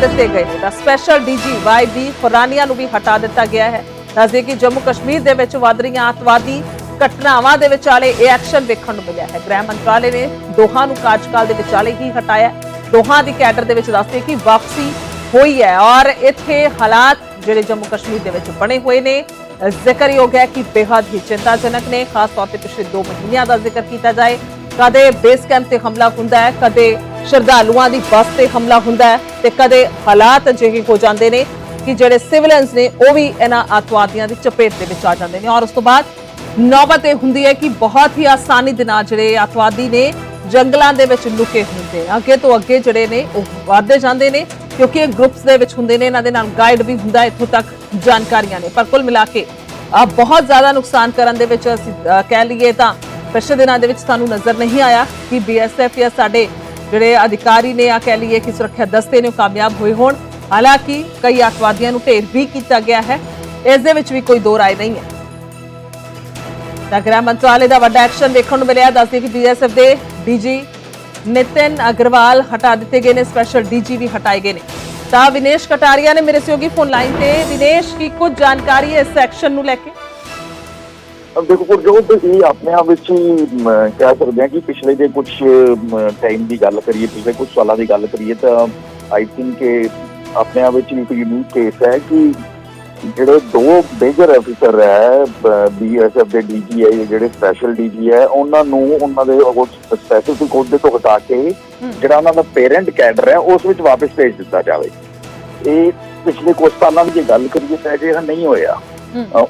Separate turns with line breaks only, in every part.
ਦਿੱਤੇ ਗਏ ਨੇ। ਤਾਂ ਸਪੈਸ਼ਲ ਡੀਜੀ ਵਾਈਬੀ ਖੁਰਾਨੀਆ ਨੂੰ ਵੀ ਹਟਾ ਦਿੱਤਾ ਗਿਆ ਹੈ। ਦੱਸਦੇ ਕਿ ਜੰਮੂ ਕਸ਼ਮੀਰ ਦੇ ਵਿੱਚ ਵਧ ਰਹੀਆਂ ਅੱਤਵਾਦੀ ਘਟਨਾਵਾਂ ਦੇ ਵਿਚਾਲੇ ਇਹ ਐਕਸ਼ਨ ਵੇਖਣ ਨੂੰ ਮਿਲਿਆ ਹੈ। ਗ੍ਰਹਿ ਮੰਤਰਾਲੇ ਨੇ ਦੋਹਾਂ ਨੂੰ ਕਾਰਜਕਾਲ ਦੇ ਵਿਚਾਲੇ ਹੀ ਹਟਾਇਆ ਦੋਹਾਂ ਦੀ ਕੈਡਰ ਦੇ ਵਿੱਚ ਦੱਸਦੇ ਕਿ ਵਾਪਸੀ ਹੋਈ ਹੈ ਔਰ ਇੱਥੇ ਹਾਲਾਤ ਜਿਹੜੇ ਜੰਮੂ ਕਸ਼ਮੀਰ ਦੇ ਵਿੱਚ ਬਣੇ ਹੋਏ ਨੇ ਜ਼ਿਕਰਯੋਗ ਹੈ ਕਿ ਬੇहद ਹੀ ਚਿੰਤਾਜਨਕ ਨੇ। ਖਾਸ ਤੌਰ ਤੇ ਪਿਛਲੇ 2 ਮਹੀਨਿਆਂ ਦਾ ਜ਼ਿਕਰ ਕੀਤਾ ਜਾਏ। ਕਦੇ ਬੇਸ ਕੈਂਪ ਤੇ ਹਮਲਾ ਹੁੰਦਾ ਹੈ, ਕਦੇ ਸ਼ਰਧਾਲੂਆਂ ਦੀ ਬੱਸ ਤੇ ਹਮਲਾ ਹੁੰਦਾ ਹੈ ਤੇ ਕਦੇ ਹਾਲਾਤ ਅਜਿਹੇ ਹੋ ਜਾਂਦੇ ਨੇ ਕਿ ਜਿਹੜੇ ਸਿਵਲਨਸ ਨੇ ਉਹ ਵੀ ਇਹਨਾਂ ਅੱਤਵਾਦੀਆਂ ਦੀ ਚਪੇਟ ਦੇ ਵਿੱਚ ਆ ਜਾਂਦੇ ਨੇ। ਔਰ ਉਸ ਤੋਂ ਬਾਅਦ ਨੌਬਤ ਇਹ ਹੁੰਦੀ ਹੈ ਕਿ ਬਹੁਤ ਹੀ ਆਸਾਨੀ ਦੇ ਨਾਲ ਜਿਹੜੇ ਅੱਤਵਾਦੀ ਨੇ ਜੰਗਲਾਂ ਦੇ ਵਿੱਚ ਲੁਕੇ ਹੁੰਦੇ ਨੇ ਅੱਗੇ ਤੋਂ ਅੱਗੇ ਜਿਹੜੇ ਨੇ ਉਹ ਵਧਦੇ ਜਾਂਦੇ ਨੇ ਕਿਉਂਕਿ ਇਹ ਗਰੁੱਪਸ ਦੇ ਵਿੱਚ ਹੁੰਦੇ ਨੇ, ਇਹਨਾਂ ਦੇ ਨਾਲ ਗਾਈਡ ਵੀ ਹੁੰਦਾ, ਇੱਥੋਂ ਤੱਕ ਜਾਣਕਾਰੀਆਂ ਨੇ। ਪਰ ਕੁੱਲ ਮਿਲਾ ਕੇ ਆ ਬਹੁਤ ਜ਼ਿਆਦਾ ਨੁਕਸਾਨ ਕਰਨ ਦੇ ਵਿੱਚ ਅਸੀਂ ਕਹਿ ਲਈਏ ਤਾਂ ਪਿਛਲੇ ਦਿਨਾਂ ਦੇ ਵਿੱਚ ਸਾਨੂੰ ਨਜ਼ਰ ਨਹੀਂ ਆਇਆ ਕਿ ਬੀਐਸਐਫ ਜਾਂ ਸਾਡੇ ਜਿਹੜੇ ਅਧਿਕਾਰੀ ਨੇ ਆ ਕਹਿ ਲਈਏ ਕਿ ਸੁਰੱਖਿਆ ਦਸਤੇ ਨੇ ਉਹ ਕਾਮਯਾਬ ਹੋਏ ਹੋਣ। ਹਾਲਾਂਕਿ ਕਈ ਅੱਤਵਾਦੀਆਂ ਨੂੰ ਢੇਰ ਵੀ ਕੀਤਾ ਗਿਆ ਹੈ। ਇਸ ਦੇ ਵਿੱਚ ਵੀ ਕੋਈ ਦੋ ਰਾਏ ਨਹੀਂ ਹੈ। ਤਾਂ ਗ੍ਰਹਿ ਮੰਤਰਾਲੇ ਦਾ ਵੱਡਾ ਐਕਸ਼ਨ ਦੇਖਣ ਨੂੰ ਮਿਲਿਆ। ਦੱਸਦੇ ਕਿ ਬੀਐਸਐਫ ਦੇ ਡੀਜੀ ਨਿਤਿਨ ਅਗਰਵਾਲ ਹਟਾ ਦਿੱਤੇ ਗਏ ਨੇ। ਸਪੈਸ਼ਲ ਡੀਜੀ ਵੀ ਹਟਾਏ ਗਏ ਨੇ। ਤਾਂ ਵਿਨੇਸ਼ ਕਟਾਰੀਆ ਨੇ ਮੇਰੇ ਸਹਿਯੋਗੀ ਫੋਨ ਲਾਈਨ ਤੇ। ਵਿਨੇਸ਼, ਕੀ ਕੁਝ ਜਾਣਕਾਰੀ ਹੈ ਇਸ ਐਕਸ਼ਨ ਨੂੰ ਲੈ ਕੇ?
ਦੇਖੋ ਗੁਰਜੋਤ ਇਹ ਆਪਣੇ ਆਪ ਵਿੱਚ ਹੀ ਕਹਿ ਸਕਦੇ ਹਾਂ ਕਿ ਪਿਛਲੇ ਦੇ ਕੁਝ ਟਾਈਮ ਦੀ ਗੱਲ ਕਰੀਏ ਪਿਛਲੇ ਕੁਝ ਸਾਲਾਂ ਦੀ ਗੱਲ ਕਰੀਏ ਤਾਂ ਆਈ ਥਿੰਕ ਕਿ ਆਪਣੇ ਆਪ ਵਿੱਚ ਇੱਕ ਯੂਨੀਕ ਕੇਸ ਹੈ ਕਿ ਜਿਹੜੇ ਦੋ ਮੇਜਰ ਅਫੀਸਰ ਹੈ ਬੀਐਸਐਫ ਦੇ ਡੀਜੀ ਹੈ ਜਿਹੜੇ ਸਪੈਸ਼ਲ ਡੀਜੀ ਹੈ ਉਹਨਾਂ ਨੂੰ ਉਹਨਾਂ ਦੇ ਸਪੈਸੀਫਿਕ ਅਹੁਦੇ ਤੋਂ ਹਟਾ ਕੇ ਜਿਹੜਾ ਉਹਨਾਂ ਦਾ ਪੇਰੈਂਟ ਕੈਡਰ ਹੈ ਉਸ ਵਿੱਚ ਵਾਪਸ ਭੇਜ ਦਿੱਤਾ ਜਾਵੇ। ਇਹ ਪਿਛਲੇ ਕੁਝ ਸਾਲਾਂ ਦੀ ਜੇ ਗੱਲ ਕਰੀਏ ਤਾਂ ਅਜੇ ਨਹੀਂ ਹੋਇਆ।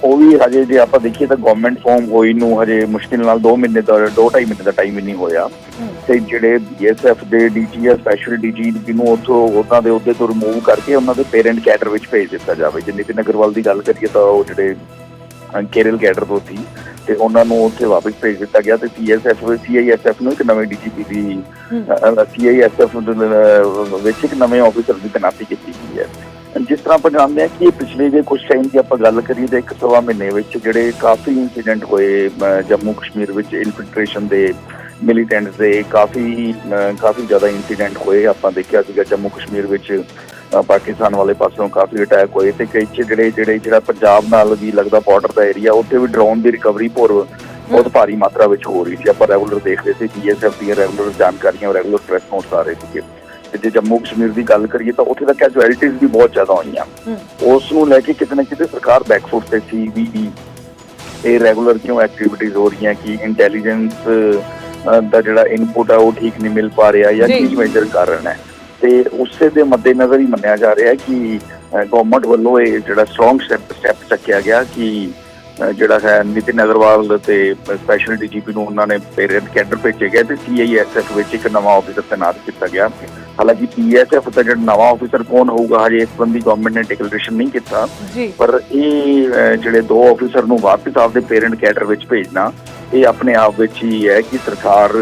ਉਹ ਵੀ ਹਜੇ ਜੇ ਆਪਾਂ ਦੇਖੀਏ ਤਾਂ ਗਵਰਨਮੈਂਟ ਫਾਰਮ ਹੋਈ ਨੂੰ ਹਜੇ ਮੁਸ਼ਕਿਲ ਨਾਲ 2 ਮਹੀਨੇ ਦਾ 2.5 ਮਹੀਨੇ ਦਾ ਟਾਈਮ ਹੀ ਨਹੀਂ ਹੋਇਆ। ਤੇ ਜਿਹੜੇ ਬੀਐਸਐਫ ਦੇ ਡੀਜੀ ਸਪੈਸ਼ਲ ਡੀਜੀ ਨੂੰ ਉੱਥੋਂ ਉਹਨਾਂ ਦੇ ਅਹੁਦੇ ਤੋਂ ਰਿਮੂਵ ਕਰਕੇ ਉਹਨਾਂ ਦੇ ਪੇਰੈਂਟ ਕੈਡਰ ਵਿੱਚ ਭੇਜ ਦਿੱਤਾ ਜਾਵੇ। ਜੇ ਨਿਤਿਨ ਅਗਰਵਾਲ ਦੀ ਗੱਲ ਕਰੀਏ ਤਾਂ ਉਹ ਜਿਹੜੇ ਕੇਰਲ ਕੈਡਰ ਤੋਂ ਸੀ ਤੇ ਉਹਨਾਂ ਨੂੰ ਉੱਥੇ ਵਾਪਸ ਭੇਜ ਦਿੱਤਾ ਗਿਆ ਤੇ ਸੀਐਸਐਫ ਸੀਆਈਐਸਐਫ ਨੂੰ ਇੱਕ ਨਵੇਂ ਡੀਜੀਪੀ ਦੀ ਸੀਆਈਐਸਐਫ ਵਿੱਚ ਇੱਕ ਨਵੇਂ ਆਫੀਸਰ ਦੀ ਤੈਨਾਤੀ ਕੀਤੀ ਗਈ ਹੈ। ਜਿਸ ਤਰ੍ਹਾਂ ਆਪਾਂ ਜਾਣਦੇ ਹਾਂ ਕਿ ਪਿਛਲੇ ਜੇ ਕੁਝ ਟਾਈਮ ਦੀ ਆਪਾਂ ਗੱਲ ਕਰੀਏ ਤਾਂ ਇੱਕ ਸਵਾ ਮਹੀਨੇ ਵਿੱਚ ਜਿਹੜੇ ਕਾਫੀ ਇਨਸੀਡੈਂਟ ਹੋਏ ਜੰਮੂ ਕਸ਼ਮੀਰ ਵਿੱਚ ਇਨਫਿਲਟ੍ਰੇਸ਼ਨ ਦੇ ਮਿਲੀਟੈਂਟਸ ਦੇ ਕਾਫੀ ਕਾਫੀ ਜ਼ਿਆਦਾ ਇਨਸੀਡੈਂਟ ਹੋਏ ਆਪਾਂ ਦੇਖਿਆ ਸੀਗਾ। ਜੰਮੂ ਕਸ਼ਮੀਰ ਵਿੱਚ ਪਾਕਿਸਤਾਨ ਵਾਲੇ ਪਾਸੋਂ ਕਾਫੀ ਅਟੈਕ ਹੋਏ ਤੇ ਕਈ ਜਿਹੜੇ ਜਿਹੜੇ, ਜਿਹੜਾ ਪੰਜਾਬ ਨਾਲ ਵੀ ਲੱਗਦਾ ਬਾਰਡਰ ਦਾ ਏਰੀਆ ਉੱਥੇ ਵੀ ਡਰੋਨ ਦੀ ਰਿਕਵਰੀ ਭੋਰ ਬਹੁਤ ਭਾਰੀ ਮਾਤਰਾ ਵਿੱਚ ਹੋ ਰਹੀ ਸੀ। ਆਪਾਂ ਰੈਗੂਲਰ ਦੇਖ ਰਹੇ ਸੀ ਬੀਐਸਐਫ ਦੀਆਂ ਰੈਗੂਲਰ ਜਾਣਕਾਰੀਆਂ ਰੈਗੂਲਰ ਪ੍ਰੈਸ ਨੋਟਸ ਆ ਰਹੇ ਸੀਗੇ। ਤੇ ਜੇ ਜੰਮੂ ਕਸ਼ਮੀਰ ਦੀ ਗੱਲ ਕਰੀਏ ਤਾਂ ਉੱਥੇ ਦਾ ਕੈਜੁਅਲਟੀਜ਼ ਵੀ ਬਹੁਤ ਜ਼ਿਆਦਾ ਹੋਈਆਂ। ਉਸ ਨੂੰ ਲੈ ਕੇ ਕਿਤੇ ਨਾ ਕਿਤੇ ਸਰਕਾਰ ਬੈਕਫੁੱਟ ਤੇ ਸੀ ਵੀ ਇਹ ਰੈਗੂਲਰ ਕਿਉਂ ਐਕਟੀਵਿਟੀਜ਼ ਹੋ ਰਹੀਆਂ ਕਿ ਇੰਟੈਲੀਜੈਂਸ ਦਾ ਜਿਹੜਾ ਇਨਪੁਟ ਹੈ ਉਹ ਠੀਕ ਨਹੀਂ ਮਿਲ ਪਾ ਰਿਹਾ ਜਾਂ। ਕੀ ਮੇਜਰ ਕਾਰਨ ਹੈ। ਤੇ ਉਸੇ ਦੇ ਮੱਦੇਨਜ਼ਰ ਹੀ ਮੰਨਿਆ ਜਾ ਰਿਹਾ ਹੈ ਕਿ ਗਵਰਨਮੈਂਟ ਵੱਲੋਂ ਇਹ ਜਿਹੜਾ ਸਟਰੋਂਗ ਸਟੈਪ ਸਟੈਪ ਚੱਕਿਆ ਗਿਆ ਕਿ ਜਿਹੜਾ ਹੈ ਨਿਤਿਨ ਅਗਰਵਾਲ ਤੇ ਸਪੈਸ਼ਲ ਡੀਜੀਪੀ ਨੂੰ ਉਹਨਾਂ ਨੇ ਪੇਰੈਂਟ ਕੈਡਰ ਭੇਜੇ ਗਏ ਤੇ ਸੀਆਈਐਸਐਫ ਵਿੱਚ ਇੱਕ ਨਵਾਂ ਆਫੀਸਰ ਤੈਨਾਤ ਕੀਤਾ ਗਿਆ। ਹਾਲਾਂਕਿ ਪੀਐਸਐਫ ਦਾ ਜਿਹੜਾ ਨਵਾਂ ਆਫੀਸਰ ਕੌਣ ਹੋਊਗਾ ਹਜੇ ਇਸ ਸੰਬੰਧੀ ਗਵਰਨਮੈਂਟ ਨੇ ਡਿਕਲੇਰੇਸ਼ਨ ਨਹੀਂ ਕੀਤਾ। ਪਰ ਇਹ ਜਿਹੜੇ ਦੋ ਆਫੀਸਰ ਨੂੰ ਵਾਪਸ ਆਪਦੇ ਪੇਰੈਂਟ ਕੈਡਰ ਵਿੱਚ ਭੇਜਣਾ ਇਹ ਆਪਣੇ ਆਪ ਵਿੱਚ ਹੀ ਹੈ ਕਿ ਸਰਕਾਰ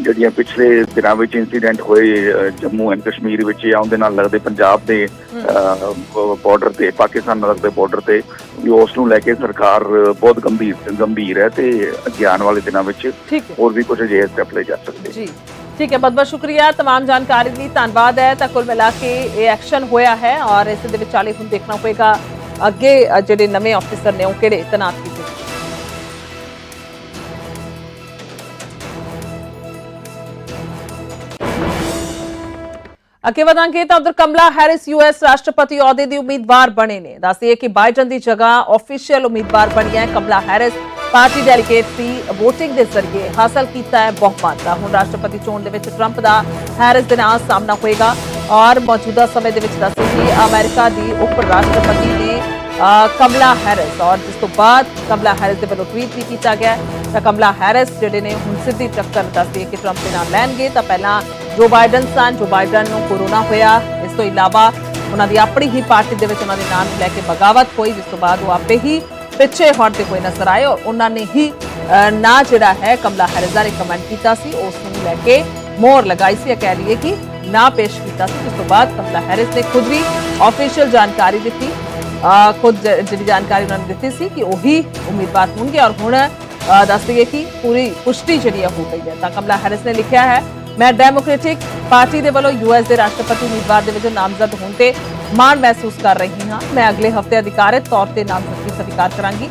ਜਿਹੜੀਆਂ ਪਿਛਲੇ ਦਿਨਾਂ ਵਿੱਚ ਇਨਸੀਡੈਂਟ ਹੋਏ ਅਹ, ਜੰਮੂ ਐਂਡ ਕਸ਼ਮੀਰ ਵਿੱਚ ਜਾਂ ਉਹਦੇ ਨਾਲ ਲੱਗਦੇ ਪੰਜਾਬ ਦੇ ਬਾਰਡਰ ਤੇ ਪਾਕਿਸਤਾਨ ਨਾਲ ਲੱਗਦੇ ਬਾਰਡਰ ਤੇ ਵੀ ਉਸ ਨੂੰ ਲੈ ਕੇ ਸਰਕਾਰ ਬਹੁਤ ਗੰਭੀਰ ਗੰਭੀਰ ਹੈ ਤੇ ਅੱਗੇ ਆਉਣ ਵਾਲੇ ਦਿਨਾਂ ਵਿੱਚ
ਠੀਕ ਹੈ
ਹੋਰ ਵੀ ਕੁਝ ਅਜਿਹੇ ਸਟੈਪ ਲਏ ਜਾ ਸਕਦੇ
ਜੀ ਠੀਕ ਹੈ ਬਹੁਤ ਬਹੁਤ ਸ਼ੁਕਰੀਆ तमाम ਜਾਣਕਾਰੀ ਲਈ ਧੰਨਵਾਦ ਹੈ ਤਾਂ ਕੁੱਲ ਮਿਲਾ ਕੇ ਇਹ ਐਕਸ਼ਨ ਹੋਇਆ ਹੈ ਔਰ ਇਸ ਦੇ ਵਿਚਾਲੇ ਹੁਣ ਦੇਖਣਾ ਪਏਗਾ ਅੱਗੇ ਅ, ਜਿਹੜੇ ਨਵੇਂ ਆਫੀਸਰ ਨੇ ਉਹ ਕਿਹੜੇ ਤੈਨਾਤ ਅੱਗੇ ਵਧਾਂਗੇ ਤਾਂ ਉਧਰ ਕਮਲਾ ਹੈਰਿਸ ਯੂਐਸ ਰਾਸ਼ਟਰਪਤੀ ਅਹੁਦੇ ਦੀ ਉਮੀਦਵਾਰ ਬਣੇ ਨੇ। ਦੱਸਦੀਏ ਕਿ ਬਾਈਡਨ ਦੀ ਜਗ੍ਹਾ ਆਫੀਸ਼ੀਅਲ ਉਮੀਦਵਾਰ ਬਣੀ ਹੈ ਕਮਲਾ ਹੈਰਿਸ। ਪਾਰਟੀ ਡੈਲੀਗੇਟ ਦੀ VOTING ਦੇ ਜ਼ਰੀਏ ਹਾਸਲ ਕੀਤਾ ਹੈ ਬਹੁਮਤ ਦਾ ਹੁਣ ਰਾਸ਼ਟਰਪਤੀ ਚੋਣ ਦੇ ਵਿੱਚ ਟਰੰਪ ਦਾ ਹੈਰਿਸ ਦੇ ਨਾਲ ਸਾਹਮਣਾ ਹੋਏਗਾ। ਔਰ ਮੌਜੂਦਾ ਸਮੇਂ ਦੇ ਵਿੱਚ ਦੱਸਦੇ ਕਿ ਅਮਰੀਕਾ ਦੀ ਉਪ ਰਾਸ਼ਟਰਪਤੀ ਨੇ ਕਮਲਾ ਹੈਰਿਸ। ਔਰ ਜਿਸ ਤੋਂ ਬਾਅਦ ਕਮਲਾ ਹੈਰਿਸ ਦੇ ਵੱਲੋਂ ਟਵੀਟ ਵੀ ਕੀਤਾ ਗਿਆ। ਤਾਂ ਕਮਲਾ ਹੈਰਿਸ ਜਿਹੜੇ ਨੇ ਹੁਣ ਸਿੱਧੀ ਟੱਕਰ ਦੱਸਦੀ ਹੈ ਕਿ ਟਰੰਪ ਦੇ ਨਾਲ ਲੈਣਗੇ। ਤਾਂ ਪਹਿਲਾਂ ਜੋ ਬਾਈਡਨ ਸਨ ਜੋ ਬਾਈਡਨ ਨੂੰ ਕੋਰੋਨਾ ਹੋਇਆ। ਇਸ ਤੋਂ ਇਲਾਵਾ ਉਹਨਾਂ ਦੀ ਆਪਣੀ ਹੀ ਪਾਰਟੀ ਦੇ ਵਿੱਚ ਉਹਨਾਂ ਦੇ ਨਾਮ ਨੂੰ ਲੈ ਕੇ ਬਗਾਵਤ ਹੋਈ ਜਿਸ ਤੋਂ ਬਾਅਦ ਉਹ ਆਪੇ ਹੀ ਪਿੱਛੇ ਹਟਦੇ ਹੋਏ ਨਜ਼ਰ ਆਏ। ਔਰ ਉਹਨਾਂ ਨੇ ਹੀ ਅ, ਨਾ ਜਿਹੜਾ ਹੈ ਕਮਲਾ ਹੈਰਿਸ ਦਾ ਰਿਕਮੈਂਡ ਕੀਤਾ ਸੀ। ਉਸ ਨੂੰ ਲੈ ਕੇ ਮੋਹਰ ਲਗਾਈ ਸੀ। ਇਹ ਕਹਿ ਲਈਏ ਕਿ ਨਾ ਪੇਸ਼ ਕੀਤਾ ਸੀ। ਜਿਸ ਤੋਂ ਬਾਅਦ ਕਮਲਾ ਹੈਰਿਸ ਨੇ ਖੁਦ ਵੀ ਆਫੀਸ਼ੀਅਲ ਜਾਣਕਾਰੀ ਦਿੱਤੀ। ਅ, ਖੁਦ ਜ- ਜਿਹੜੀ ਜਾਣਕਾਰੀ ਉਹਨਾਂ ਨੇ ਦਿੱਤੀ ਸੀ ਕਿ ਉਹੀ ਉਮੀਦਵਾਰ ਹੋਣਗੇ। ਔਰ ਹੁਣ ਅ, ਦੱਸ ਦਈਏ ਕਿ ਪੂਰੀ ਪੁਸ਼ਟੀ ਜਿਹੜੀ ਹੈ ਹੋ ਗਈ ਹੈ। ਤਾਂ ਕਮਲਾ ਹੈਰਿਸ ਨੇ ਲਿਖਿਆ ਹੈ ਮੈਂ ਡੈਮੋਕ੍ਰੈਟਿਕ ਪਾਰਟੀ ਦੇ ਵੱਲੋਂ ਯੂਐਸ ਦੇ ਰਾਸ਼ਟਰਪਤੀ ਉਮੀਦਵਾਰ ਦੇ ਵਜੋਂ ਨਾਮਜ਼ਦ ਹੋਣ ਤੇ ਮਾਣ ਮਹਿਸੂਸ ਕਰ ਰਹੀ ਹਾਂ। ਮੈਂ ਅਗਲੇ ਹਫ਼ਤੇ ਅਧਿਕਾਰਤ ਤੌਰ ਤੇ ਨਾਮਜ਼ਦਗੀ ਸਵੀਕਾਰ ਕਰਾਂਗੀ।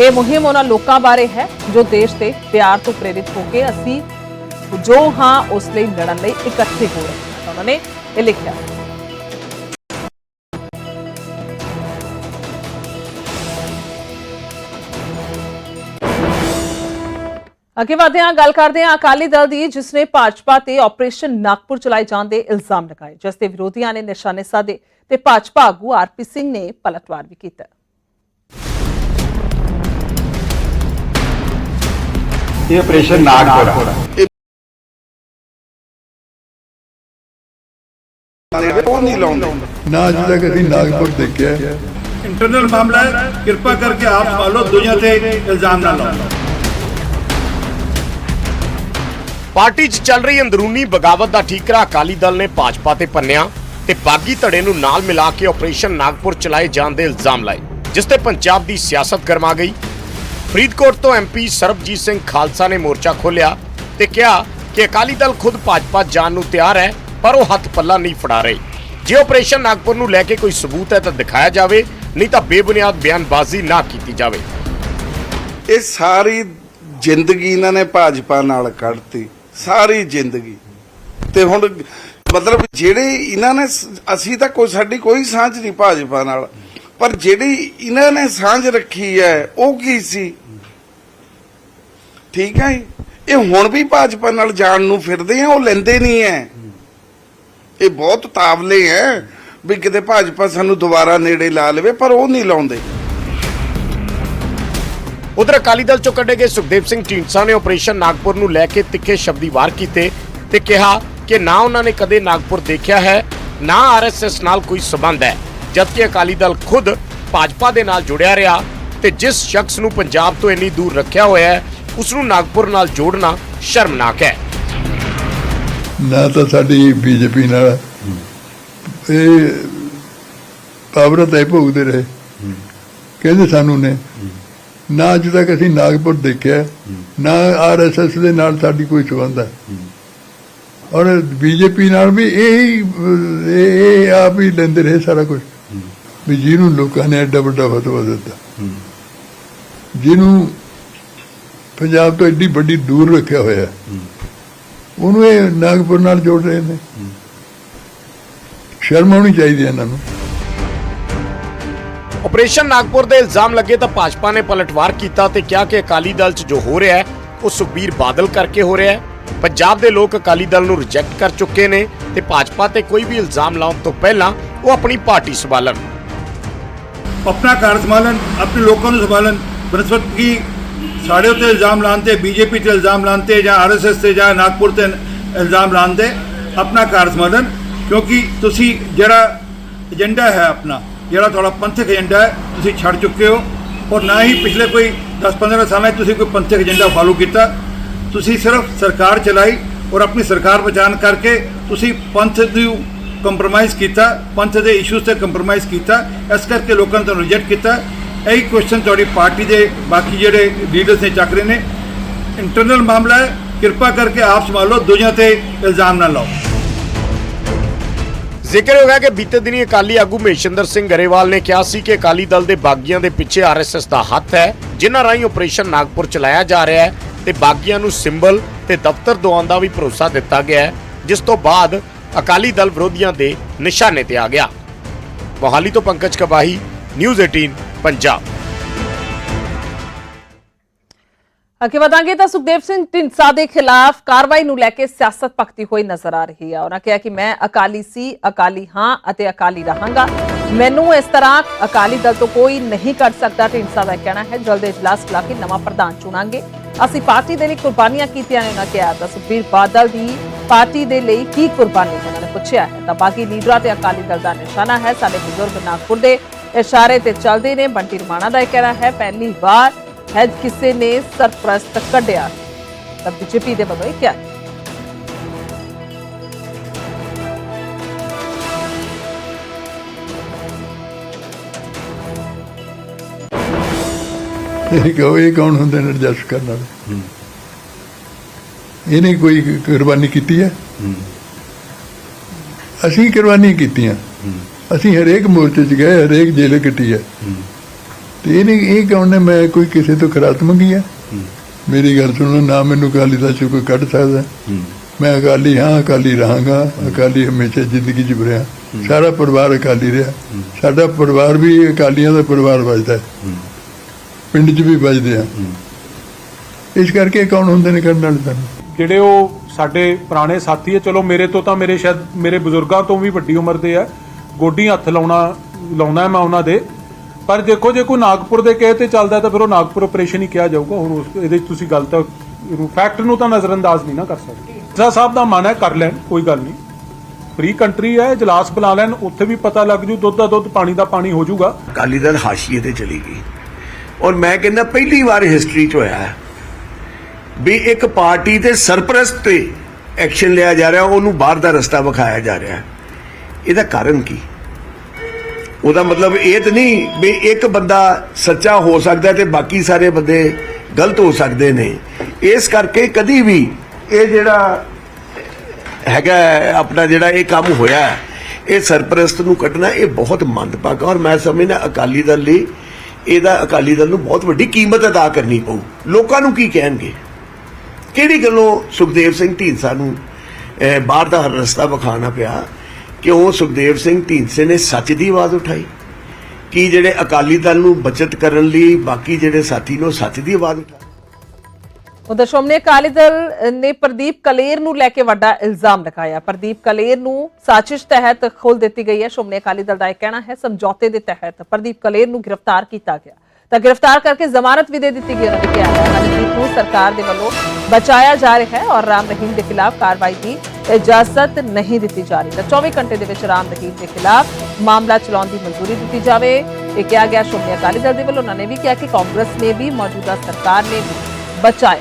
ਇਹ ਮੁਹਿੰਮ ਉਹਨਾਂ ਲੋਕਾਂ ਬਾਰੇ ਹੈ ਜੋ ਦੇਸ਼ ਦੇ ਪਿਆਰ ਤੋਂ ਪ੍ਰੇਰਿਤ ਹੋ ਕੇ ਅਸੀਂ ਜੋ ਹਾਂ ਉਸ ਲਈ ਲੜਨ ਲਈ ਇਕੱਠੇ ਹੋ ਰਹੇ ਹਾਂ। ਉਹਨਾਂ ਨੇ ਇਹ ਲਿਖਿਆ। ਅੱਗੇ ਵਧਦੇ ਹਾਂ ਗੱਲ ਕਰਦੇ ਹਾਂ ਅਕਾਲੀ ਦਲ ਦੀ ਜਿਸ ਨੇ ਭਾਜਪਾ ਤੇ ਆਪਰੇਸ਼ਨ ਨਾਗਪੁਰ ਚਲਾਏ ਜਾਣ ਦੇ ਇਲਜ਼ਾਮ ਲਗਾਏ ਜਿਸ ਦੇ ਵਿਰੋਧੀਆਂ ਨੇ ਨਿਸ਼ਾਨੇ ਸਾਧੇ ਤੇ ਭਾਜਪਾ ਆਗੂ ਆਰਪੀ ਸਿੰਘ ਨੇ ਪਲਟਵਾਰ ਵੀ ਕੀਤਾ।
ਇਹ ਆਪਰੇਸ਼ਨ ਨਾਗਪੁਰ
ਨਹੀਂ ਲਾਉਂਦੇ
ਨਾ ਅੱਜ ਤੱਕ ਅਸੀਂ ਨਾਗਪੁਰ ਦੇਖਿਆ।
ਇੰਟਰਨਲ ਮਾਮਲਾ ਹੈ ਕਿਰਪਾ ਕਰਕੇ ਆਪ ਸੰਭਾਲੋ ਦੁਨੀਆ ਤੇ ਇਲਜ਼ਾਮ ਨਾ ਲਾਓ।
ਪਾਰਟੀ 'ਚ ਚੱਲ ਰਹੀ ਅੰਦਰੂਨੀ ਬਗਾਵਤ ਦਾ ਠੀਕਰਾ ਅਕਾਲੀ ਦਲ ਨੇ ਭਾਜਪਾ ਤੇ ਪੰਨਿਆ ਤੇ ਬਾਗੀ ਧੜੇ ਨੂੰ ਨਾਲ ਮਿਲਾ ਕੇ ਆਪਰੇਸ਼ਨ ਨਾਗਪੁਰ ਚਲਾਏ ਜਾਣ ਦੇ ਇਲਜ਼ਾਮ ਲਾਏ, ਜਿਸ ਤੇ ਪੰਜਾਬ ਦੀ ਸਿਆਸਤ ਗਰਮਾ ਗਈ। ਫਰੀਦਕੋਟ ਤੋਂ ਐਮਪੀ ਸਰਬਜੀਤ ਸਿੰਘ ਖਾਲਸਾ ਨੇ ਮੋਰਚਾ ਖੋਲ੍ਹਿਆ ਤੇ ਕਿਹਾ ਕਿ ਅਕਾਲੀ ਦਲ ਖੁਦ ਭਾਜਪਾ ਜਾਣ ਨੂੰ ਤਿਆਰ ਹੈ, ਪਰ ਉਹ ਹੱਥ ਪੱਲਾ ਨਹੀਂ ਫੜਾ ਰਹੇ। ਜੇ ਆਪਰੇਸ਼ਨ ਨਾਗਪੁਰ ਨੂੰ ਲੈ ਕੇ ਕੋਈ ਸਬੂਤ ਹੈ ਤਾਂ ਦਿਖਾਇਆ ਜਾਵੇ, ਨਹੀਂ ਤਾਂ ਬੇਬੁਨਿਆਦ ਬਿਆਨਬਾਜ਼ੀ ਨਾ ਕੀਤੀ ਜਾਵੇ।
ਇਹ ਸਾਰੀ ਜ਼ਿੰਦਗੀ ਇਹਨਾਂ ਨੇ ਭਾਜਪਾ ਨਾਲ ਕੱਢਤੀ। ਸਾਰੀ ਜ਼ਿੰਦਗੀ। ਤੇ ਹੁਣ ਮਤਲਬ ਜਿਹੜੇ ਇਹਨਾਂ ਨੇ ਅਸੀਂ ਤਾਂ ਕੋਈ ਸਾਡੀ ਕੋਈ ਸਾਂਝ ਨਹੀਂ ਭਾਜਪਾ ਨਾਲ। ਪਰ ਜਿਹੜੀ ਇਹਨਾਂ ਨੇ ਸਾਂਝ ਰੱਖੀ ਹੈ, ਉਹ ਕੀ ਸੀ? ਠੀਕ ਹੈ ਜੀ? ਇਹ ਹੁਣ ਵੀ ਭਾਜਪਾ ਨਾਲ ਜਾਣ ਨੂੰ ਫਿਰਦੇ ਆ, ਉਹ ਲੈਂਦੇ ਨਹੀਂ ਐ। ਇਹ ਬਹੁਤ ਤਾਵਲੇ ਐ ਵੀ ਕਿਤੇ ਭਾਜਪਾ ਸਾਨੂੰ ਦੁਬਾਰਾ ਨੇੜੇ ਲਾ ਲਵੇ, ਪਰ ਉਹ ਨਹੀਂ ਲਾਉਂਦੇ।
ਉਧਰ ਅਕਾਲੀ ਦਲ ਚੋਂ ਕੱਢੇ ਗਏ ਸੁਖਦੇਵ ਸਿੰਘ ਢੀਂਡਸਾ ਨੇ ਆਪਰੇਸ਼ਨ ਨਾਗਪੁਰ ਨੂੰ ਲੈ ਕੇ ਤਿੱਖੇ ਸ਼ਬਦੀ ਵਾਰ ਕੀਤੇ ਤੇ ਕਿਹਾ ਕਿ ਨਾ ਉਹਨਾਂ ਨੇ ਕਦੇ ਨਾਗਪੁਰ ਦੇਖਿਆ ਹੈ ਨਾ ਆਰਐਸਐਸ ਨਾਲ ਕੋਈ ਸਬੰਧ ਹੈ ਜਦਕਿ ਅਕਾਲੀ ਦਲ ਖੁਦ ਭਾਜਪਾ ਦੇ ਨਾਲ ਜੁੜਿਆ ਰਿਹਾ ਤੇ ਜਿਸ ਸ਼ਖਸ ਨੂੰ ਪੰਜਾਬ ਤੋਂ ਇੰਨੀ ਦੂਰ ਰੱਖਿਆ ਹੋਇਆ ਹੈ ਉਸ ਨੂੰ ਨਾਗਪੁਰ ਨਾਲ ਜੋੜਨਾ ਸ਼ਰਮਨਾਕ ਹੈ।
ਨਾ ਤਾਂ ਸਾਡੀ ਬੀਜੇਪੀ ਨਾਲ। ਇਹ ਪਾਵਰ ਤੇ ਭੋਗਦੇ ਰਹੇ। ਕਹਿੰਦੇ ਸਾਨੂੰ ਨੇ ਨਾ ਅੱਜ ਤੱਕ ਅਸੀਂ ਨਾਗਪੁਰ ਦੇਖਿਆ। ਨਾ ਆਰਐਸਐਸ ਦੇ ਨਾਲ ਸਾਡੀ ਕੋਈ ਸੰਬੰਧ ਹੈ। ਔਰ ਬੀਜੇਪੀ ਨਾਲ ਵੀ ਇਹ ਇਹ ਆਪ ਹੀ ਲੈਂਦੇ ਰਹੇ ਸਾਰਾ ਕੁਝ ਵੀ ਜਿਹਨੂੰ ਲੋਕਾਂ ਨੇ ਐਡਾ ਵੱਡਾ ਫਤਵਾ ਦਿੱਤਾ। ਜਿਹਨੂੰ ਪੰਜਾਬ ਤੋਂ ਐਡੀ ਵੱਡੀ ਦੂਰ ਰੱਖਿਆ ਹੋਇਆ। ਉਹਨੂੰ ਇਹ ਨਾਗਪੁਰ ਨਾਲ ਜੋੜ ਰਹੇ ਨੇ। ਸ਼ਰਮ ਆਉਣੀ ਚਾਹੀਦੀ ਇਹਨਾਂ ਨੂੰ।
ਆਪਰੇਸ਼ਨ ਨਾਗਪੁਰ ਦੇ ਇਲਜ਼ਾਮ ਲੱਗੇ ਤਾਂ ਭਾਜਪਾ ਨੇ ਪਲਟਵਾਰ ਕੀਤਾ ਤੇ ਕਿਹਾ ਕਿ ਅਕਾਲੀ ਦਲ 'ਚ ਜੋ ਹੋ ਰਿਹਾ ਹੈ, ਉਹ ਸੁਖਬੀਰ ਬਾਦਲ ਕਰਕੇ ਹੋ ਰਿਹਾ ਹੈ। ਪੰਜਾਬ ਦੇ ਲੋਕ ਅਕਾਲੀ ਦਲ ਨੂੰ ਰਿਜੈਕਟ ਕਰ ਚੁੱਕੇ ਨੇ ਤੇ ਭਾਜਪਾ ਤੇ ਕੋਈ ਵੀ ਇਲਜ਼ਾਮ ਲਾਉਣ ਤੋਂ ਪਹਿਲਾਂ ਉਹ ਆਪਣੀ ਪਾਰਟੀ ਸੰਭਾਲਣ।
ਆਪਣਾ ਘਰ ਸੰਭਾਲਣ, ਆਪਣੇ ਲੋਕਾਂ ਨੂੰ ਸੰਭਾਲਣ। ਬਨਸਪਤ ਕੀ ਸਾਡੇ ਉੱਤੇ ਇਲਜ਼ਾਮ ਲਾਉਂਦੇ ਬੀਜੇਪੀ ਤੇ ਇਲਜ਼ਾਮ ਲਾਉਂਦੇ ਜਾਂ ਆਰਐਸਐਸ ਤੇ ਜਾਂ ਨਾਗਪੁਰ ਤੇ ਇਲਜ਼ਾਮ ਲਾਉਂਦੇ ਆਪਣਾ ਘਰ ਸੰਭਾਲਣ, ਕਿਉਂਕਿ ਤੁਸੀਂ ਜਿਹੜਾ ਏਜੰਡਾ ਹੈ ਆਪਣਾ ਜਿਹੜਾ ਤੁਹਾਡਾ ਪੰਥਕ ਏਜੰਡਾ ਹੈ, ਤੁਸੀਂ ਛੱਡ ਚੁੱਕੇ ਹੋ। ਔਰ ਨਾ ਹੀ ਪਿਛਲੇ ਕੋਈ 10-15 ਸਾਲਾਂ 'ਚ ਤੁਸੀਂ ਕੋਈ ਪੰਥਕ ਏਜੰਡਾ ਫਾਲੋ ਕੀਤਾ। ਤੁਸੀਂ ਸਿਰਫ ਸਰਕਾਰ ਚਲਾਈ ਔਰ ਆਪਣੀ ਸਰਕਾਰ ਬਚਾਉਣ ਕਰਕੇ ਤੁਸੀਂ ਪੰਥ ਨੂੰ ਕੰਪਰੋਮਾਈਜ਼ ਕੀਤਾ, ਪੰਥ ਦੇ ਇਸ਼ੂਜ਼ ਤੇ ਕੰਪਰੋਮਾਈਜ਼ ਕੀਤਾ। ਇਸ ਕਰਕੇ ਲੋਕਾਂ ਨੇ ਤੁਹਾਨੂੰ ਰਿਜੈਕਟ ਕੀਤਾ। ਇਹੀ ਕੁਐਸਚਨ ਤੁਹਾਡੀ ਪਾਰਟੀ ਦੇ ਬਾਕੀ ਜਿਹੜੇ ਲੀਡਰਸ ਨੇ ਚੱਕ ਰਹੇ ਨੇ। ਇੰਟਰਨਲ ਮਾਮਲਾ ਹੈ, ਕਿਰਪਾ ਕਰਕੇ ਆਪ ਸੰਭਾਲੋ ਦੁਨੀਆ ਤੇ ਇਲਜ਼ਾਮ ਨਾ ਲਾਓ।
ਜ਼ਿਕਰ ਹੋਇਆ ਕਿ ਬੀਤੇ ਦਿਨੀ ਅਕਾਲੀ ਆਗੂ ਮਹੇਸ਼ਿੰਦਰ ਸਿੰਘ ਗਰੇਵਾਲ ਨੇ ਕਿਹਾ ਸੀ ਕਿ ਅਕਾਲੀ ਦਲ ਦੇ ਬਾਗੀਆਂ ਦੇ ਪਿੱਛੇ ਆਰਐਸਐਸ ਦਾ ਹੱਥ ਹੈ, ਜਿਨ੍ਹਾਂ ਰਾਹੀਂ ਆਪਰੇਸ਼ਨ ਨਾਗਪੁਰ ਚਲਾਇਆ ਜਾ ਰਿਹਾ ਹੈ ਤੇ ਬਾਗੀਆਂ ਨੂੰ ਸਿੰਬਲ ਤੇ ਦਫ਼ਤਰ ਦਵਾਉਣ ਦਾ ਵੀ ਭਰੋਸਾ ਦਿੱਤਾ ਗਿਆ ਹੈ, ਜਿਸ ਤੋਂ ਬਾਅਦ ਅਕਾਲੀ ਦਲ ਵਿਰੋਧੀਆਂ ਦੇ ਨਿਸ਼ਾਨੇ ਤੇ ਆ ਗਿਆ। ਮੋਹਾਲੀ ਤੋਂ ਪੰਕਜ ਕਬਾਹੀ, ਨਿਊਜ਼ 18 ਪੰਜਾਬ।
ਅੱਗੇ ਵਧਾਂਗੇ ਤਾਂ ਸੁਖਦੇਵ ਸਿੰਘ ਢਿੰਡਸਾ ਦੇ ਖਿਲਾਫ ਕਾਰਵਾਈ ਨੂੰ ਲੈ ਕੇ ਸਿਆਸਤ ਭਖਤੀ ਹੋਈ ਨਜ਼ਰ ਆ ਰਹੀ ਹੈ ਉਹਨਾਂ ਕਿਹਾ ਕਿ ਮੈਂ ਅਕਾਲੀ ਸੀ, ਅਕਾਲੀ ਹਾਂ ਅਤੇ ਅਕਾਲੀ ਰਹਾਂਗਾ। ਮੈਨੂੰ ਇਸ ਤਰ੍ਹਾਂ ਅਕਾਲੀ ਦਲ ਤੋਂ ਕੋਈ ਨਹੀਂ ਕੱਢ ਸਕਦਾ, ਢਿੰਡਸਾ ਦਾ ਕਹਿਣਾ ਹੈ। ਜਲਦ ਇਜਲਾਸ ਬੁਲਾ ਕੇ ਨਵਾਂ ਪ੍ਰਧਾਨ ਚੁਣਾਂਗੇ। ਅਸੀਂ ਪਾਰਟੀ ਦੇ ਲਈ ਕੁਰਬਾਨੀਆਂ ਕੀਤੀਆਂ ਨੇ, ਉਹਨਾਂ ਕਿਹਾ। ਤਾਂ ਸੁਖਬੀਰ ਬਾਦਲ ਦੀ ਪਾਰਟੀ ਦੇ ਲਈ ਕੀ ਕੁਰਬਾਨੀ ਉਹਨਾਂ ਨੇ ਪੁੱਛਿਆ ਹੈ। ਤਾਂ ਬਾਕੀ ਲੀਡਰਾਂ ਤੇ ਅਕਾਲੀ ਦਲ ਦਾ ਨਿਸ਼ਾਨਾ ਹੈ। ਸਾਡੇ ਬਜ਼ੁਰਗ ਨਾਗਪੁਰ ਦੇ ਇਸ਼ਾਰੇ ਤੇ ਚੱਲਦੇ ਨੇ। ਬੰਟੀ ਰਮਾਣਾ ਦਾ ਇਹ ਕਹਿਣਾ ਹੈ, ਪਹਿਲੀ ਵਾਰ ਹੈ ਕਿਸੇ ਨੇ ਸਰਪ੍ਰਸਤ ਕੱਢਿਆ। ਤਾਂ ਬੀਜੇਪੀ ਦੇ ਵੱਲੋਂ ਇਹ ਕਿਹਾ।
ਇਹ ਕਹੋ ਇਹ ਕੌਣ ਹੁੰਦੇ ਨੇ ਐਡਜਸਟ ਕਰਨ ਵਾਲੇ? ਇਹਨੇ ਕੋਈ ਕੁਰਬਾਨੀ ਕੀਤੀ ਹੈ? ਅਸੀਂ ਕੁਰਬਾਨੀ ਕੀਤੀਆਂ। ਅਸੀਂ ਹਰੇਕ ਮੋਰਚੇ 'ਚ ਗਏ, ਹਰੇਕ ਜੇਲ੍ਹ ਕੱਟੀ ਹੈ। ਤੇ ਇਹਨੇ ਇਹ ਕੌਣ ਨੇ? ਮੈਂ ਕੋਈ ਕਿਸੇ ਤੋਂ ਖਰਾਤ ਮੰਗੀ ਹੈ। ਮੇਰੀ ਗੱਲ ਸੁਣੋ ਨਾ ਮੈਨੂੰ ਅਕਾਲੀ ਦਾ ਚੋਂ ਕੋਈ ਕੱਢ ਸਕਦਾ। ਮੈਂ ਅਕਾਲੀ ਹਾਂ ਅਕਾਲੀ ਰਹਾਂਗਾ ਅਕਾਲੀ ਹਮੇਸ਼ਾ ਜ਼ਿੰਦਗੀ ਰਿਹਾ ਸਾਰਾ ਪਰਿਵਾਰ ਅਕਾਲੀ ਰਿਹਾ। ਸਾਡਾ ਪਰਿਵਾਰ ਵੀ ਅਕਾਲੀਆਂ ਦਾ ਪਰਿਵਾਰ ਵੱਜਦਾ। ਹੈ। ਪਿੰਡ 'ਚ ਵੀ ਵੱਜਦੇ ਆ। ਇਸ ਕਰਕੇ ਕੌਣ ਹੁੰਦੇ ਨੇ ਕਰਨ ਵਾਲੇ ਤਾਂ
ਜਿਹੜੇ ਉਹ ਸਾਡੇ ਪੁਰਾਣੇ ਸਾਥੀ ਹੈ ਚਲੋ ਮੇਰੇ ਤੋਂ ਤਾਂ ਮੇਰੇ ਸ਼ਾਇਦ ਮੇਰੇ ਬਜ਼ੁਰਗਾਂ ਤੋਂ ਵੀ ਵੱਡੀ ਉਮਰ ਦੇ ਆ। ਗੋਡੀ ਹੱਥ ਲਾਉਣਾ ਲਾਉਣਾ ਮੈਂ ਉਹਨਾਂ ਦੇ। ਪਰ ਦੇਖੋ ਜੇ ਕੋਈ ਨਾਗਪੁਰ ਦੇ ਕਹੇ ਤੇ ਚੱਲਦਾ ਤਾਂ ਫਿਰ ਉਹ ਨਾਗਪੁਰ ਆਪਰੇਸ਼ਨ ਹੀ ਕਿਹਾ ਜਾਊਗਾ। ਹੁਣ ਉਸ ਇਹਦੇ 'ਚ ਤੁਸੀਂ ਗੱਲ ਤਾਂ ਫੈਕਟ ਨੂੰ ਤਾਂ ਨਜ਼ਰਅੰਦਾਜ਼ ਨਹੀਂ ਨਾ ਕਰ ਸਕਦੇ। ਸਾ ਸਾਹਿਬ ਦਾ ਮਨ ਹੈ ਕਰ ਲੈਣ, ਕੋਈ ਗੱਲ ਨਹੀਂ। ਫ੍ਰੀ ਕੰਟਰੀ ਹੈ, ਇਜਲਾਸ ਬੁਲਾ ਲੈਣ, ਉੱਥੇ ਵੀ ਪਤਾ ਲੱਗ ਜੂ, ਦੁੱਧ ਦਾ ਦੁੱਧ, ਪਾਣੀ ਦਾ ਪਾਣੀ ਹੋ ਜਾਊਗਾ
ਅਕਾਲੀ ਦਲ ਹਾਸ਼ੀਏ ਤੇ ਚਲੀ ਗਈ। ਔਰ ਮੈਂ ਕਹਿੰਦਾ ਪਹਿਲੀ ਵਾਰ ਹਿਸਟਰੀ 'ਚ ਹੋਇਆ ਵੀ ਇੱਕ ਪਾਰਟੀ ਦੇ ਸਰਪ੍ਰਸਤ ਤੇ ਐਕਸ਼ਨ ਲਿਆ ਜਾ ਰਿਹਾ, ਉਹਨੂੰ ਬਾਹਰ ਦਾ ਰਸਤਾ ਵਿਖਾਇਆ ਜਾ ਰਿਹਾ ਇਹਦਾ ਕਾਰਨ ਕੀ? ਉਹਦਾ ਮਤਲਬ ਇਹ ਤਾਂ ਨਹੀਂ ਵੀ ਇੱਕ ਬੰਦਾ ਸੱਚਾ ਹੋ ਸਕਦਾ ਹੈ ਤੇ ਬਾਕੀ ਸਾਰੇ ਬੰਦੇ ਗਲਤ ਹੋ ਸਕਦੇ ਨੇ। ਇਸ ਕਰਕੇ ਕਦੀ ਵੀ ਇਹ ਜਿਹੜਾ ਹੈਗਾ ਆਪਣਾ ਜਿਹੜਾ ਇਹ ਕੰਮ ਹੋਇਆ, ਇਹ ਸਰਪ੍ਰਸਤ ਨੂੰ ਕੱਢਣਾ ਇਹ ਬਹੁਤ ਮੰਦਭਾਗਾ ਔਰ ਮੈਂ ਸਮਝਦਾ ਅਕਾਲੀ ਦਲ ਲਈ ਇਹਦਾ ਅਕਾਲੀ ਦਲ ਨੂੰ ਬਹੁਤ ਵੱਡੀ ਕੀਮਤ ਅਦਾ ਕਰਨੀ ਪਊ। ਲੋਕਾਂ ਨੂੰ ਕੀ ਕਹਿਣਗੇ? ਕਿਹੜੀ ਗੱਲੋਂ ਸੁਖਦੇਵ ਸਿੰਘ ਢੀਂਡਸਾ ਨੂੰ ਬਾਹਰ ਦਾ ਰਸਤਾ ਵਿਖਾਉਣਾ ਪਿਆ? ਕਿਉਂ ਸੁਖਦੇਵ ਸਿੰਘ ਢੀਂਡਸੇ ਨੇ ਸੱਚ ਦੀ ਆਵਾਜ਼ ਉਠਾਈ? ਕੀ ਜਿਹੜੇ ਅਕਾਲੀ ਦਲ ਨੂੰ ਬਚਤ ਕਰਨ ਲਈ ਬਾਕੀ ਜਿਹੜੇ ਸਾਥੀ ਨੇ ਸੱਚ ਦੀ ਆਵਾਜ਼ ਉਠਾਈ
ਉਧਰ ਸ਼੍ਰੋਮਣੀ ਅਕਾਲੀ ਦਲ ਨੇ ਪ੍ਰਦੀਪ ਕਲੇਰ ਨੂੰ ਲੈ ਕੇ ਵੱਡਾ ਇਲਜ਼ਾਮ ਲਗਾਇਆ। ਪ੍ਰਦੀਪ ਕਲੇਰ ਨੂੰ ਸਾਜ਼ਿਸ਼ ਤਹਿਤ ਖੋਲ ਦਿੱਤੀ ਗਈ ਹੈ। ਸ਼੍ਰੋਮਣੀ ਅਕਾਲੀ ਦਲ ਦਾ ਇਹ ਕਹਿਣਾ ਹੈ, ਸਮਝੌਤੇ ਦੇ ਤਹਿਤ ਪ੍ਰਦੀਪ ਕਲੇਰ ਨੂੰ ਗ੍ਰਿਫਤਾਰ ਕੀਤਾ ਗਿਆ। ਤਾਂ ਗ੍ਰਿਫਤਾਰ ਕਰਕੇ ਜ਼ਮਾਨਤ ਵੀ ਦੇ ਦਿੱਤੀ ਗਈ ਉਹਨਾਂ ਨੇ ਕਿਹਾ ਹੈ ਨੂੰ ਸਰਕਾਰ ਦੇ ਵੱਲੋਂ ਬਚਾਇਆ ਜਾ ਰਿਹਾ ਹੈ ਔਰ ਰਾਮ ਰਹੀਮ ਦੇ ਖਿਲਾਫ ਕਾਰਵਾਈ ਦੀ ਇਜਾਜ਼ਤ ਨਹੀਂ ਦਿੱਤੀ ਜਾ ਰਹੀ। ਤਾਂ 24 ਘੰਟੇ ਦੇ ਵਿੱਚ ਰਾਮ ਰਹੀਮ ਦੇ ਖਿਲਾਫ ਮਾਮਲਾ ਚਲਾਉਣ ਦੀ ਮਨਜ਼ੂਰੀ ਦਿੱਤੀ ਜਾਵੇ। ਇਹ ਕਿਹਾ ਗਿਆ, ਸ਼੍ਰੋਮਣੀ ਅਕਾਲੀ ਦਲ ਦੇ ਵੱਲੋਂ ਉਹਨਾਂ ਨੇ ਵੀ ਕਿਹਾ ਕਿ ਕਾਂਗਰਸ ਨੇ ਵੀ, ਮੌਜੂਦਾ ਸਰਕਾਰ ਨੇ ਵੀ ਬਚਾਇਆ।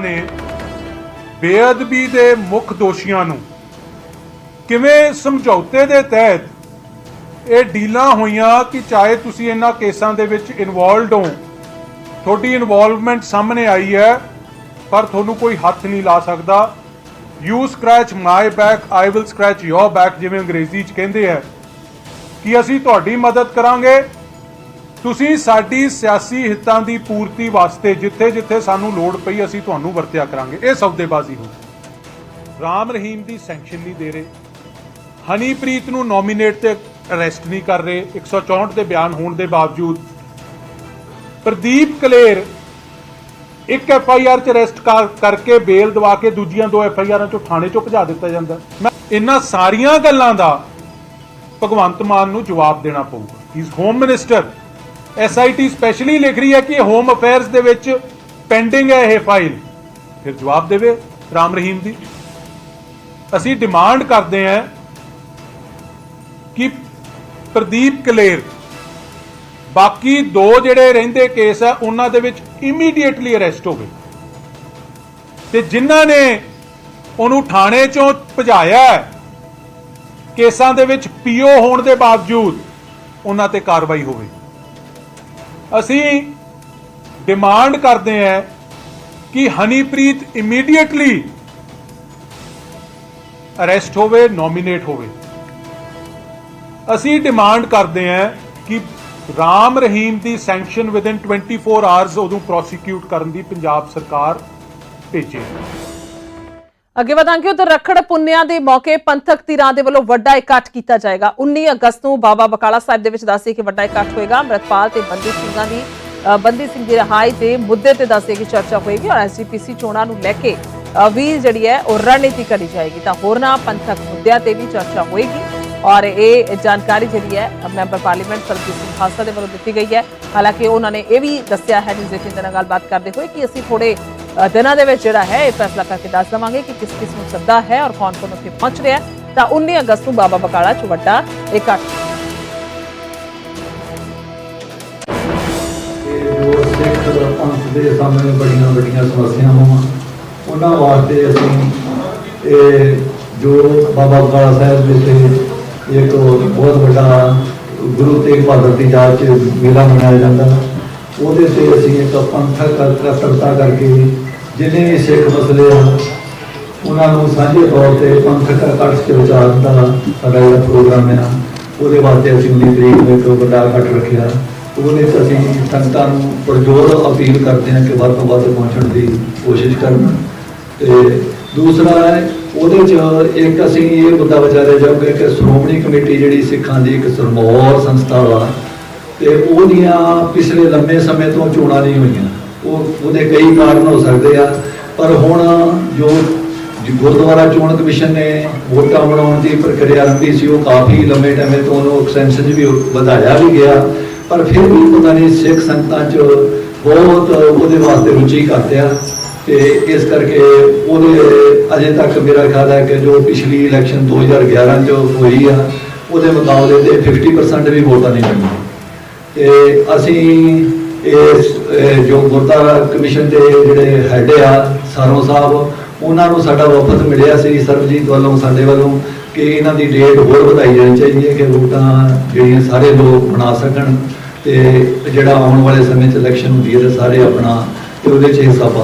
ਨੇ ਬੇਅਦਬੀ ਦੇ ਮੁੱਖ ਦੋਸ਼ੀਆਂ ਨੂੰ ਕਿਵੇਂ ਸਮਝੌਤੇ ਦੇ ਤਹਿਤ ਇਹ ਡੀਲਾਂ ਹੋਈਆਂ ਕਿ ਚਾਹੇ ਤੁਸੀਂ ਇਹਨਾਂ ਕੇਸਾਂ ਦੇ ਵਿੱਚ ਇਨਵੋਲਡ ਹੋ ਤੁਹਾਡੀ ਇਨਵੋਲਵਮੈਂਟ ਸਾਹਮਣੇ ਆਈ ਹੈ, ਪਰ ਤੁਹਾਨੂੰ ਕੋਈ ਹੱਥ ਨਹੀਂ ਲਾ ਸਕਦਾ। You scratch my back I will scratch your back ਜਿਵੇਂ ਅੰਗਰੇਜ਼ੀ 'ਚ ਕਹਿੰਦੇ ਆ। ਕਿ ਅਸੀਂ ਤੁਹਾਡੀ ਮਦਦ ਕਰਾਂਗੇ। ਤੁਸੀਂ ਸਾਡੀ ਸਿਆਸੀ ਹਿੱਤਾਂ ਦੀ ਪੂਰਤੀ ਵਾਸਤੇ ਜਿੱਥੇ ਜਿੱਥੇ ਸਾਨੂੰ ਲੋੜ ਪਈ, ਅਸੀਂ ਤੁਹਾਨੂੰ ਵਰਤਿਆ ਕਰਾਂਗੇ। ਇਹ ਸੌਦੇਬਾਜ਼ੀ ਹੋ ਰਾਮ ਰਹੀਮ ਦੀ ਸੈਂਕਸ਼ਨ ਨਹੀਂ ਦੇ ਰਹੇ। ਹਨੀਪ੍ਰੀਤ ਨੂੰ ਨੋਮੀਨੇਟ ਤੇ ਅਰੈਸਟ ਨਹੀਂ ਕਰ ਰਹੇ। 164 ਦੇ ਬਿਆਨ ਹੋਣ ਦੇ ਬਾਵਜੂਦ ਪ੍ਰਦੀਪ ਕਲੇਰ, ਇੱਕ ਐਫ ਆਈ ਆਰ ਚ ਅਰੈਸਟ ਕਰਕੇ ਬੇਲ ਦਵਾ ਕੇ ਦੂਜੀਆਂ ਦੋ ਐਫ ਆਈ ਆਰਾਂ ਚੋਂ ਥਾਣੇ ਚੋਂ ਭਜਾ ਦਿੱਤਾ ਜਾਂਦਾ। ਮੈਂ ਇਹਨਾਂ ਸਾਰੀਆਂ ਗੱਲਾਂ ਦਾ ਭਗਵੰਤ ਮਾਨ ਨੂੰ ਜਵਾਬ ਦੇਣਾ ਪਊਗਾ। He is home minister SIT specially ਲਿਖ ਰਹੀ ਹੈ ਕਿ ਹੋਮ ਅਫੇਅਰਸ ਦੇ ਵਿੱਚ ਪੈਂਡਿੰਗ ਹੈ ਇਹ ਫਾਈਲ ਫਿਰ ਜਵਾਬ ਦੇਵੇ ਰਾਮ ਰਹੀਮ ਦੀ। ਅਸੀਂ ਡਿਮਾਂਡ ਕਰਦੇ ਹਾਂ ਕਿ ਪ੍ਰਦੀਪ ਕਲੇਰ ਬਾਕੀ ਦੋ ਜਿਹੜੇ ਰਹਿੰਦੇ ਕੇਸ ਆ, ਉਹਨਾਂ ਦੇ ਵਿੱਚ ਇਮੀਡੀਏਟਲੀ ਅਰੈਸਟ ਹੋਵੇ ਤੇ ਜਿਨ੍ਹਾਂ ਨੇ ਉਹਨੂੰ ਥਾਣੇ ਚੋਂ ਭਜਾਇਆ ਕੇਸਾਂ ਦੇ ਵਿੱਚ ਪੀਓ ਹੋਣ ਦੇ ਬਾਵਜੂਦ ਉਹਨਾਂ ਤੇ ਕਾਰਵਾਈ ਹੋਵੇ। ਅਸੀਂ ਡਿਮਾਂਡ ਕਰਦੇ ਹਾਂ ਕਿ ਹਨੀਪ੍ਰੀਤ ਇਮੀਡੀਏਟਲੀ ਅਰੈਸਟ ਹੋਵੇ ਨੋਮੀਨੇਟ ਹੋਵੇ। ਅਸੀਂ ਡਿਮਾਂਡ ਕਰਦੇ ਹਾਂ ਕਿ ਰਾਮ ਰਹੀਮ ਦੀ ਸੈਂਕਸ਼ਨ ਵਿਦਿਨ 24 ਆਵਰਸ ਉਹਨੂੰ ਪ੍ਰੋਸੀਕਿਊਟ ਕਰਨ ਦੀ ਪੰਜਾਬ ਸਰਕਾਰ ਭੇਜੇ।
ਅੱਗੇ ਵਧਾਂਗੇ, ਉਧਰ ਰੱਖੜ ਪੁੰਨਿਆ ਦੇ ਮੌਕੇ ਪੰਥਕ ਧਿਰਾਂ ਦੇ ਵੱਲੋਂ ਵੱਡਾ ਇਕੱਠ ਕੀਤਾ ਜਾਏਗਾ। 19 ਅਗਸਤ ਨੂੰ ਬਾਬਾ ਬਕਾਲਾ ਸਾਹਿਬ ਦੇ ਵਿੱਚ ਦੱਸੇ ਕਿ ਵੱਡਾ ਇਕੱਠ ਹੋਏਗਾ। ਅੰਮ੍ਰਿਤਪਾਲ ਤੇ ਬੰਦੀ ਸਿੰਘਾਂ ਦੀ ਬੰਦੀ ਸਿੰਘ ਦੀ ਰਿਹਾਈ ਦੇ ਮੁੱਦੇ ਤੇ ਦੱਸੇ ਕਿ ਚਰਚਾ ਹੋਏਗੀ ਔਰ ਐਸਜੀਪੀਸੀ ਚੋਣਾਂ ਨੂੰ ਲੈ ਕੇ ਵੀ ਜਿਹੜੀ ਹੈ ਉਹ ਰਣਨੀਤੀ ਕਰੀ ਜਾਏਗੀ। ਤਾਂ ਹੋਰਨਾਂ ਪੰਥਕ ਮੁੱਦਿਆਂ ਤੇ ਵੀ ਚਰਚਾ ਹੋਏਗੀ। ਔਰ ਇਹ ਜਾਣਕਾਰੀ ਜਿਹੜੀ ਹੈ ਮੈਂਬਰ ਪਾਰਲੀਮੈਂਟ ਸਰਜੀਤ ਸਿੰਘ ਖਾਲਸਾ ਦੇ ਵੱਲੋਂ ਦਿੱਤੀ ਗਈ ਹੈ। ਹਾਲਾਂਕਿ ਉਹਨਾਂ ਨੇ ਇਹ ਵੀ ਦੱਸਿਆ ਹੈ ਨਿਊਜ਼ 18 ਦੇ ਨਾਲ ਗੱਲਬਾਤ ਕਰਦੇ ਹੋਏ ਕਿ ਅਸੀਂ ਥੋੜੇ ਦਿਨਾਂ ਦੇ ਵਿੱਚ ਜਿਹੜਾ ਹੈ ਇਹ ਫੈਸਲਾ ਕਰਕੇ ਦੱਸ ਦੇਵਾਂਗੇ ਕਿ ਕਿਸ ਕਿਸ ਨੂੰ ਸੱਦਾ ਹੈ ਔਰ ਕੌਣ ਕੌਣ ਉੱਥੇ ਪਹੁੰਚ ਰਿਹਾ ਹੈ। ਤਾਂ 19 ਅਗਸਤ ਨੂੰ ਬਾਬਾ ਬਕਾਲਾ ਚ ਵੱਡਾ ਇਕੱਠ
ਪੰਥ ਦੇ ਸਾਹਮਣੇ ਬੜੀਆਂ ਵੱਡੀਆਂ ਸਮੱਸਿਆਵਾਂ ਉਹਨਾਂ ਵਾਸਤੇ ਅਸੀਂ ਇਹ ਜੋ ਬਾਬਾ ਬਕਾਲਾ ਸਾਹਿਬ ਦੇ ਇੱਕ ਬਹੁਤ ਵੱਡਾ ਗੁਰੂ ਤੇਗ ਬਹਾਦਰ ਦੀ ਯਾਦ 'ਚ ਮੇਲਾ ਮਨਾਇਆ ਜਾਂਦਾ। ਉਹਦੇ ਤੇ ਅਸੀਂ ਇੱਕ ਪੰਥਕ ਇਕੱਤਰਤਾ ਕਰਕੇ ਜਿੰਨੇ ਵੀ ਸਿੱਖ ਮਸਲੇ ਆ, ਉਹਨਾਂ ਨੂੰ ਸਾਂਝੇ ਤੌਰ ਤੇ ਪੰਥਕ ਇਕੱਠ ਚ ਵਿਚਾਰਨ ਦਾ ਸਾਡਾ ਜਿਹੜਾ ਪ੍ਰੋਗਰਾਮ ਹੈ ਉਹਦੇ ਵਾਸਤੇ ਅਸੀਂ 19 ਤਰੀਕ ਨੂੰ ਇੱਕ ਵੱਡਾ ਇਕੱਠ ਰੱਖਿਆ। ਉਹਦੇ ਚ ਅਸੀਂ ਸੰਗਤਾਂ ਨੂੰ ਪ੍ਰਜੋਰ ਅਪੀਲ ਕਰਦੇ ਹਾਂ ਕਿ ਵੱਧ ਤੋਂ ਵੱਧ ਪਹੁੰਚਣ ਦੀ ਕੋਸ਼ਿਸ਼ ਕਰਨ। ਤੇ ਦੂਸਰਾ ਹੈ ਉਹਦੇ ਚ ਇੱਕ ਅਸੀਂ ਇਹ ਮੁੱਦਾ ਵਿਚਾਰਿਆ ਜਾਊਗਾ ਕਿ ਸ਼੍ਰੋਮਣੀ ਕਮੇਟੀ ਜਿਹੜੀ ਸਿੱਖਾਂ ਦੀ ਇੱਕ ਸਰਮੌਰ ਸੰਸਥਾ ਵਾ, ਤੇ ਉਹਦੀਆਂ ਪਿਛਲੇ ਲੰਮੇ ਸਮੇਂ ਤੋਂ ਚੋਣਾਂ ਨਹੀਂ ਹੋਈਆਂ। ਉਹ, ਉਹਦੇ ਕਈ ਕਾਰਨ ਹੋ ਸਕਦੇ ਆ, ਪਰ ਹੁਣ ਜੋ ਗੁਰਦੁਆਰਾ ਚੋਣ ਕਮਿਸ਼ਨ ਨੇ ਵੋਟਾਂ ਬਣਾਉਣ ਦੀ ਪ੍ਰਕਿਰਿਆ ਆਰੰਭੀ ਸੀ, ਉਹ ਕਾਫੀ ਲੰਮੇ ਟਾਈਮ ਤੋਂ ਉਹਨੂੰ ਐਕਸਟੈਂਸ਼ਨ ਵੀ ਵਧਾਇਆ ਵੀ ਗਿਆ, ਪਰ ਫਿਰ ਵੀ ਪਤਾ ਨਹੀਂ ਸਿੱਖ ਸੰਗਤਾਂ 'ਚ ਬਹੁਤ ਉਹਦੇ ਵਾਸਤੇ ਰੁਚੀ ਕਰਦੇ ਆ। ਤੇ ਇਸ ਕਰਕੇ ਉਹਦੇ ਅਜੇ ਤੱਕ ਮੇਰਾ ਖਿਆਲ ਹੈ ਕਿ ਜੋ ਪਿਛਲੀ ਇਲੈਕਸ਼ਨ 2011 ਚ ਹੋਈ ਆ, ਉਹਦੇ ਮੁਕਾਬਲੇ ਤੇ 50% ਵੀ ਵੋਟਾਂ ਨਹੀਂ ਪਈਆਂ ਤੇ ਅਸੀਂ ਇਸ ਜੋ ਗੁਰਦੁਆਰਾ ਕਮਿਸ਼ਨ ਦੇ ਜਿਹੜੇ ਹੈਡ ਆ, ਸਾਰੋਂ ਸਾਹਿਬ, ਉਹਨਾਂ ਨੂੰ ਸਾਡਾ ਵਫਦ ਮਿਲਿਆ ਸੀ, ਸਰਬਜੀਤ ਵੱਲੋਂ, ਸਾਡੇ ਵੱਲੋਂ ਕਿ ਇਹਨਾਂ ਦੀ ਡੇਟ ਹੋਰ ਵਧਾਈ ਜਾਣੀ ਚਾਹੀਦੀ ਹੈ ਕਿ ਵੋਟਾਂ ਜਿਹੜੀਆਂ ਸਾਰੇ ਲੋਕ ਬਣਾ ਸਕਣ ਤੇ ਜਿਹੜਾ ਆਉਣ ਵਾਲੇ ਸਮੇਂ 'ਚ ਇਲੈਕਸ਼ਨ ਹੁੰਦੀ ਹੈ ਤੇ ਸਾਰੇ ਆਪਣਾ ਤੇ ਉਹਦੇ 'ਚ ਹਿੱਸਾ ਪਾ